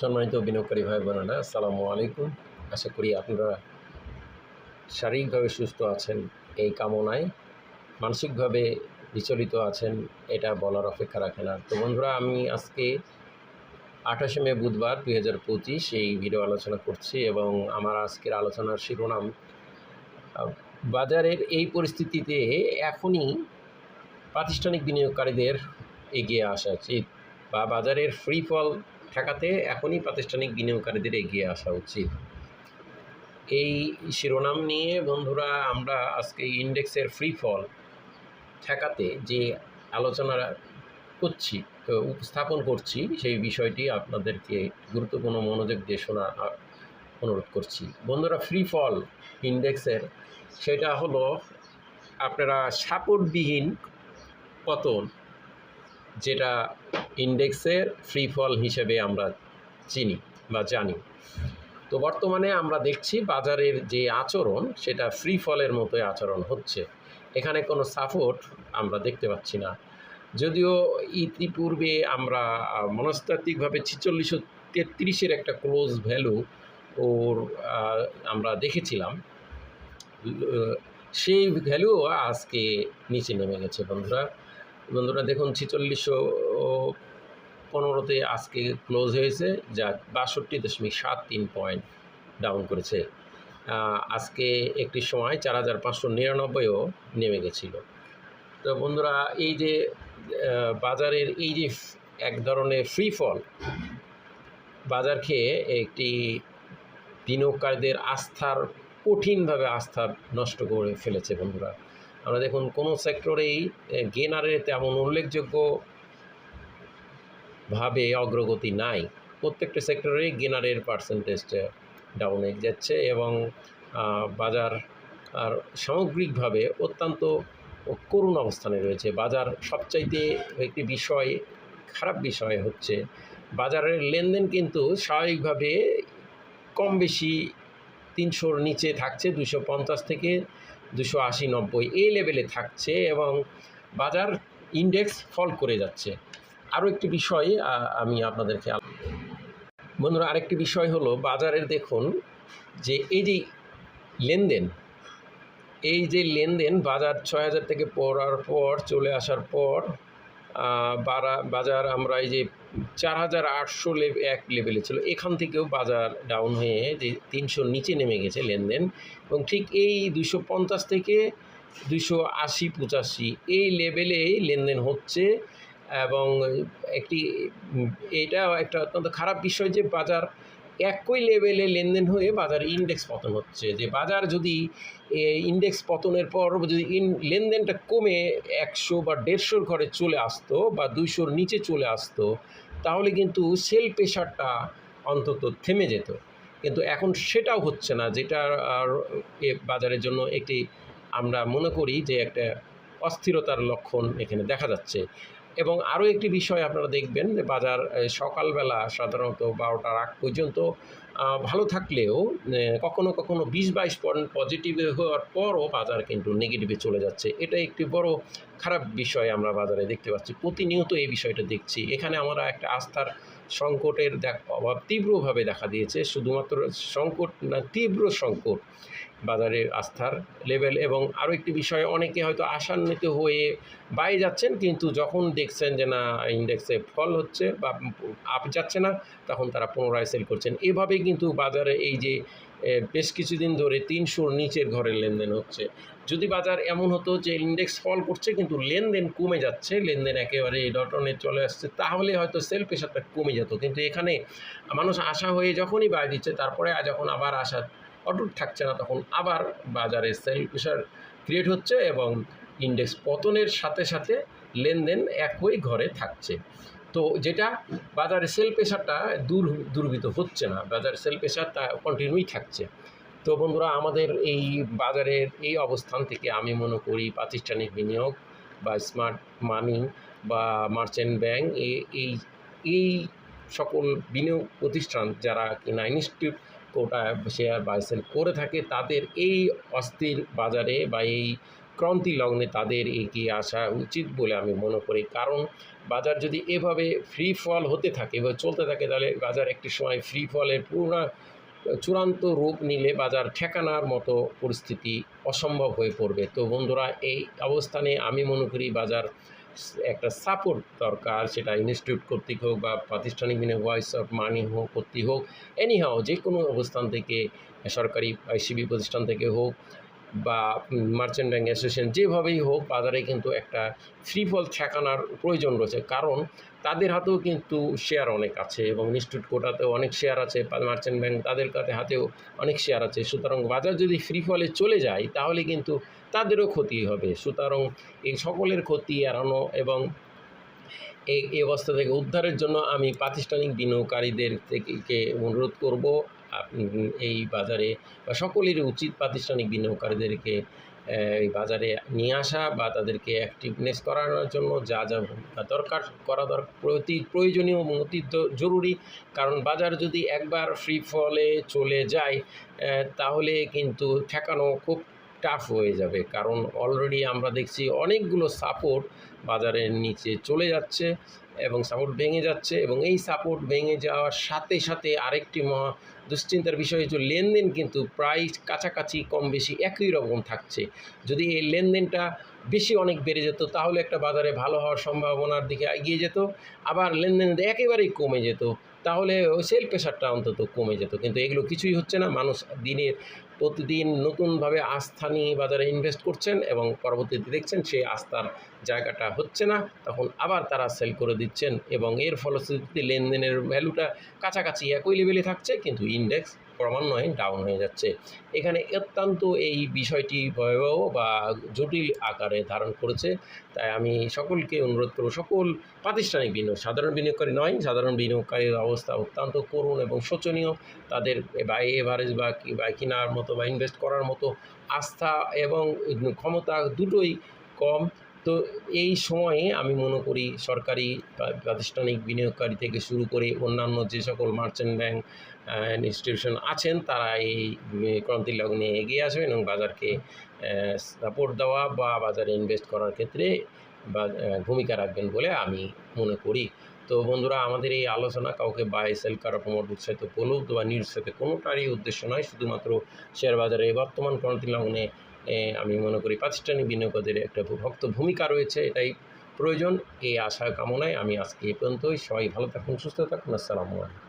সম্মানিত বিনিয়োগকারী ভাই বোনেরা, আসসালামু আলাইকুম। আশা করি আপনারা শারীরিকভাবে সুস্থ আছেন এই কামনায়, মানসিকভাবে বিচলিত আছেন এটা বলার অপেক্ষা রাখে না তো বন্ধুরা, আমি আজকে আঠাশে মে বুধবার দুই হাজার পঁচিশ এই ভিডিও আলোচনা করছি এবং আমার আজকের আলোচনার শিরোনাম বাজারের এই পরিস্থিতিতে এখনই প্রাতিষ্ঠানিক বিনিয়োগকারীদের এগিয়ে আসা উচিত বা বাজারের ফ্রি ফল ঠেকাতে এখনই প্রাতিষ্ঠানিক বিনিয়োগকারীদের এগিয়ে আসা উচিত। এই শিরোনাম নিয়ে বন্ধুরা, আমরা আজকে ইন্ডেক্সের ফ্রি ফল ঠেকাতে যে আলোচনা করছি উপস্থাপন করছি, সেই বিষয়টি আপনাদেরকে গুরুত্বপূর্ণ মনোযোগ দিয়ে শোনা অনুরোধ করছি। বন্ধুরা, ফ্রি ফল ইন্ডেক্সের, সেটা হলো আপনারা সাপোর্টবিহীন পতন যেটা ইন্ডেক্সের ফ্রি ফল হিসেবে আমরা চিনি বা জানি। তো বর্তমানে আমরা দেখছি বাজারের যে আচরণ, সেটা ফ্রি ফলের মতোই আচরণ হচ্ছে। এখানে কোনো সাপোর্ট আমরা দেখতে পাচ্ছি না। যদিও ইতিপূর্বে আমরা মনস্তাত্ত্বিকভাবে ছিচল্লিশশো তেত্রিশের একটা ক্লোজ ভ্যালু ওর আমরা দেখেছিলাম। সেই ভ্যালুও আজকে নিচে নেমে গেছে বন্ধুরা। বন্ধুরা, দেখুন, ছিচল্লিশশো পনেরোতে আজকে ক্লোজ হয়েছে, যা বাষট্টি দশমিক সাত তিন পয়েন্ট ডাউন করেছে। আজকে একটি সময় চার হাজার পাঁচশো নিরানব্বইও নেমে গেছিল। তো বন্ধুরা, এই যে বাজারের এই যে এক ধরনের ফ্রি ফল বাজার খেয়ে একটি বিনিয়োগকারীদের আস্থার কঠিনভাবে আস্থা নষ্ট করে ফেলেছে বন্ধুরা। আমরা দেখুন, কোনো সেক্টরেই গেনারের তেমন উল্লেখযোগ্য ভাবে অগ্রগতি নাই। প্রত্যেকটা সেক্টরেই গেনারের পার্সেন্টেজটা ডাউনে যাচ্ছে এবং বাজার আর সামগ্রিকভাবে অত্যন্ত করুণ অবস্থানে রয়েছে। বাজার সবচাইতে একটি বিষয়, খারাপ বিষয় হচ্ছে, বাজারের লেনদেন কিন্তু স্বাভাবিকভাবে কম বেশি তিনশোর নিচে থাকছে, দুশো পঞ্চাশ থেকে দুশো আশি নব্বই এই লেভেলে থাকছে এবং বাজার ইন্ডেক্স ফল করে যাচ্ছে। আরও একটি বিষয় আমি আপনাদেরকে বন্ধুরা, আরেকটি বিষয় হলো বাজারের দেখুন যে এই যে লেনদেন, এই যে লেনদেন বাজার ছয় হাজার থেকে পড়ার পর, চলে আসার পর বাজার আমরা এই যে চার হাজার আটশো এক লেভেলে ছিল, এখান থেকেও বাজার ডাউন হয়ে যে তিনশোর নিচে নেমে গেছে লেনদেন এবং ঠিক এই দুশো পঞ্চাশ থেকে দুশো আশি, পঁচাশি এই লেভেলেই লেনদেন হচ্ছে এবং একটি এটা একটা অত্যন্ত খারাপ বিষয় যে বাজার একই লেভেলে লেনদেন হয়ে বাজার ইন্ডেক্স পতন হচ্ছে। যে বাজার যদি ইন্ডেক্স পতনের পর যদি ইন লেনদেনটা কমে একশো বা দেড়শোর ঘরে চলে আসতো বা দুইশোর নিচে চলে আসতো, তাহলে কিন্তু সেল প্রেশারটা অন্তত থেমে যেত। কিন্তু এখন সেটাও হচ্ছে না, যেটা আর, এ, বাজারের জন্য একটি আমরা মনে করি যে একটা অস্থিরতার লক্ষণ এখানে দেখা যাচ্ছে। এবং আরও একটি বিষয় আপনারা দেখবেন যে বাজার সকালবেলা সাধারণত বারোটার আগ পর্যন্ত ভালো থাকলেও কখনো কখনো বিশ বাইশ পয়েন্ট পজিটিভ হওয়ার পরও বাজার কিন্তু নেগেটিভে চলে যাচ্ছে। এটা একটি বড় খারাপ বিষয় আমরা বাজারে দেখতে পাচ্ছি। প্রতিনিয়ত এই বিষয়টা দেখছি। এখানে আমরা একটা আস্থার সংকটের অভাব তীব্রভাবে দেখা দিয়েছে। শুধুমাত্র সংকট না, তীব্র সংকট বাজারের আস্থার লেভেল এবং আরও একটি বিষয়, অনেকে হয়তো আশান্বিত হয়ে বাইরে যাচ্ছেন, কিন্তু যখন দেখছেন যে না ইন্ডেক্সে ফল হচ্ছে বা আপ যাচ্ছে না তখন তারা পুনরায় সেল করছেন। এভাবেই কিন্তু বাজারে এই যে বেশ কিছুদিন ধরে তিনশোর নিচের ঘরে লেনদেন হচ্ছে। যদি বাজার এমন হতো যে ইন্ডেক্স ফল করছে, কিন্তু লেনদেন কমে যাচ্ছে, লেনদেন একেবারে ডটনে চলে আসছে, তাহলে হয়তো সেল প্রেশারটা কমে যেত। কিন্তু এখানে মানুষ আশা হয়ে যখনই বাড়ি দিচ্ছে, তারপরে যখন আবার আশা অটুট থাকছে না, তখন আবার বাজারে সেল প্রেশার ক্রিয়েট হচ্ছে এবং ইন্ডেক্স পতনের সাথে সাথে লেনদেন একই ঘরে থাকছে। তো যেটা বাজারে সেল প্রেশারটা দূর দূরভূত হচ্ছে না। বাজার সেল প্রেশার তা কন্টিনিউই থাকছে। তো বন্ধুরা, আমাদের এই বাজারের এই অবস্থান থেকে আমি মনে করি প্রাতিষ্ঠানিক বিনিয়োগ বা স্মার্ট মানি বা মার্চেন্ট ব্যাংক এই এই সকল বিনিয়োগ প্রতিষ্ঠান যারা কিনা institute quota share buy sell করে থাকে, তাদের এই অস্থির বাজারে বা এই ক্রান্তি লগ্নে তাদের এগিয়ে আসা উচিত বলে আমি মনে করি। কারণ বাজার যদি এভাবে ফ্রি ফল হতে থাকে, এভাবে চলতে থাকে, তাহলে বাজার একটি সময় ফ্রি ফলের পুরো চূড়ান্ত রূপ নিলে বাজার ঠেকানার মতো পরিস্থিতি অসম্ভব হয়ে পড়বে। তো বন্ধুরা, এই অবস্থানে আমি মনে করি বাজার একটা সাপোর্ট দরকার, সেটা ইনস্টিটিউট কর্তৃক হোক বা প্রাতিষ্ঠানিক বিনিয়োগ ভয়েস অফ মানি হোক, কর্তৃক হোক এনিহাও যে কোনো অবস্থান থেকে, সরকারি আইসিবি প্রতিষ্ঠান থেকে হোক বা মার্চেন্ট ব্যাংক অ্যাসোসিয়েশন যেভাবেই হোক বাজারে কিন্তু একটা ফ্রি ফল ঠেকানোর প্রয়োজন রয়েছে। কারণ তাদের হাতেও কিন্তু শেয়ার অনেক আছে এবং ইনস্টিটিউট কোটাতেও অনেক শেয়ার আছে মার্চেন্ট ব্যাংক তাদের কাছে হাতেও অনেক শেয়ার আছে। সুতরাং বাজার যদি ফ্রি ফলে চলে যায়, তাহলে কিন্তু তাদেরও ক্ষতি হবে। সুতরাং এই সকলের ক্ষতি এড়ানো এবং এই অবস্থা থেকে উদ্ধারের জন্য আমি প্রাতিষ্ঠানিক বিনিয়োগকারীদের থেকে অনুরোধ করব। এই বাজারে বা সকলের উচিত প্রাতিষ্ঠানিক বিনিয়োগকারীদেরকে এই বাজারে নিয়ে আসা বা তাদেরকে অ্যাক্টিভনেস করানোর জন্য যা যা দরকার করা দরকার প্রতি প্রয়োজনীয় এবং অতি জরুরি। কারণ বাজার যদি একবার ফ্রি ফলে চলে যায় তাহলে কিন্তু ঠেকানো খুব টাফ হয়ে যাবে। কারণ অলরেডি আমরা দেখছি অনেকগুলো সাপোর্ট বাজারের নিচে চলে যাচ্ছে এবং সাপোর্ট ভেঙে যাচ্ছে এবং এই সাপোর্ট ভেঙে যাওয়ার সাথে সাথে আরেকটি মহা দুশ্চিন্তার বিষয় হচ্ছে লেনদেন কিন্তু প্রায় কাছাকাছি, কম বেশি একই রকম থাকছে। যদি এই লেনদেনটা বেশি অনেক বেড়ে যেত, তাহলে একটা বাজারে ভালো হওয়ার সম্ভাবনার দিকে এগিয়ে যেত। আবার লেনদেন একেবারেই কমে যেত, তাহলে ওই সেল প্রেশারটা অন্তত কমে যেত। কিন্তু এগুলো কিছুই হচ্ছে না। মানুষ দিনের প্রতিদিন নতুনভাবে আস্থা নিয়ে বাজারে ইনভেস্ট করছেন এবং পরবর্তীতে দেখছেন সেই আস্থার জায়গাটা হচ্ছে না, তখন আবার তারা সেল করে দিচ্ছেন এবং এর ফলশ্রুতিতে লেনদেনের ভ্যালুটা কাছাকাছি একই লেভেলে থাকছে, কিন্তু ইন্ডেক্স ক্রমান্বয়ে ডাউন হয়ে যাচ্ছে। এখানে অত্যন্ত এই বিষয়টি ভয়াবহ বা জটিল আকারে ধারণ করেছে, তাই আমি সকলকে অনুরোধ করব, সকল প্রাতিষ্ঠানিক বিনিয়োগ, সাধারণ বিনিয়োগকারী নয়, সাধারণ বিনিয়োগকারীর অবস্থা অত্যন্ত করুণ এবং শোচনীয়। তাদের বাই এভারেজ বা বা কেনার মতো বা ইনভেস্ট করার মতো আস্থা এবং ক্ষমতা দুটোই কম। তো এই সময়ে আমি মনে করি সরকারি প্রাতিষ্ঠানিক বিনিয়োগকারী থেকে শুরু করে অন্যান্য যে সকল মার্চেন্ট ব্যাংক ইনস্টিটিউশন আছেন, তারা এই ক্রান্তি লগ্নে এগিয়ে আসবেন এবং বাজারকে সাপোর্ট দেওয়া বা বাজারে ইনভেস্ট করার ক্ষেত্রে বা ভূমিকা রাখবেন বলে আমি মনে করি। তো বন্ধুরা, আমাদের এই আলোচনা কাউকে বাই সেল করা প্রমোট উৎসাহিত প্রলুব্ধ বা নিরুৎসাহিত কোনোটারই উদ্দেশ্য নয়। শুধুমাত্র শেয়ার বাজারে বর্তমান কোনোদিন লগ্নে আমি মনে করি প্রাতিষ্ঠানিক বিনিয়োগকারীদের একটা ভক্ত ভূমিকা রয়েছে, এটাই প্রয়োজন। এই আশা কামনায় আমি আজকে এ পর্যন্তই। সবাই ভালো থাকুন, সুস্থ থাকুন। আসসালামু আলাইকুম।